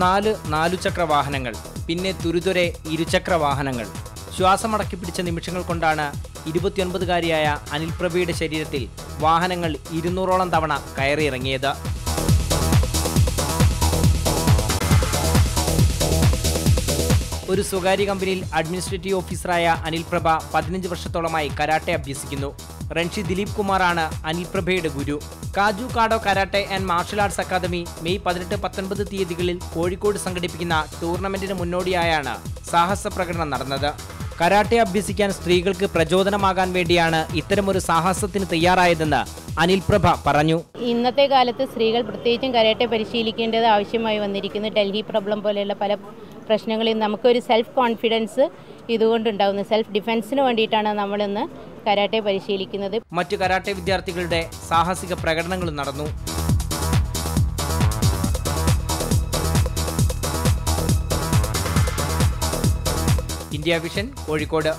നാല് നാലുചക്ര വാഹനങ്ങൾ പിന്നെ തുരുതുരെ ഇരുചക്ര വാഹനങ്ങൾ. ശ്വാസമടക്കി പിടിച്ച നിമിഷങ്ങൾ കൊണ്ടാണ് ഇരുപത്തിയൊൻപതുകാരിയായ അനിൽപ്രഭയുടെ ശരീരത്തിൽ വാഹനങ്ങൾ ഇരുന്നൂറോളം തവണ കയറിയിറങ്ങിയത്. ഒരു സ്വകാര്യ കമ്പനിയിൽ അഡ്മിനിസ്ട്രേറ്റീവ് ഓഫീസറായ അനിൽപ്രഭ പതിനഞ്ച് വർഷത്തോളമായി കരാട്ടെ അഭ്യസിക്കുന്നു. റൺഷി ദിലീപ് കുമാറാണ് അനിൽപ്രഭയുടെ ഗുരു. Kaju Kado karate and martial arts academy May പതിനെട്ട് പത്തൊൻപത് തീയതികളിൽ കോഴിക്കോട് സംഘടിപ്പിക്കുന്ന ടൂർണമെന്റിന് മുന്നോടിയായാണ് സാഹസ പ്രകടനം നടന്നത്. കരാട്ടെ അഭ്യസിക്കാൻ സ്ത്രീകൾക്ക് പ്രചോദനമാകാൻ വേണ്ടിയാണ് ഇത്തരമൊരു സാഹസത്തിന് തയ്യാറായതെന്ന് അനിൽപ്രഭ പറഞ്ഞു. ഇന്നത്തെ കാലത്ത് സ്ത്രീകൾ പ്രത്യേകിച്ചും കരാട്ടെ പരിശീലിക്കേണ്ടത് ആവശ്യമായി വന്നിരിക്കുന്നു. ഡൽഹി പ്രോബ്ലം പോലെയുള്ള പല പ്രശ്നങ്ങളിൽ നമുക്കൊരു സെൽഫ് കോൺഫിഡൻസ് ഇതുകൊണ്ടുണ്ടാകുന്നത് സെൽഫ് ഡിഫെൻസിന് വേണ്ടിയിട്ടാണ് നമ്മളിന്ന് കരാട്ടെ പരിശീലിക്കുന്നത്. മറ്റു കരാട്ടെ വിദ്യാർത്ഥികളുടെ സാഹസിക പ്രകടനങ്ങളും നടന്നു. India Vision Kozhikode.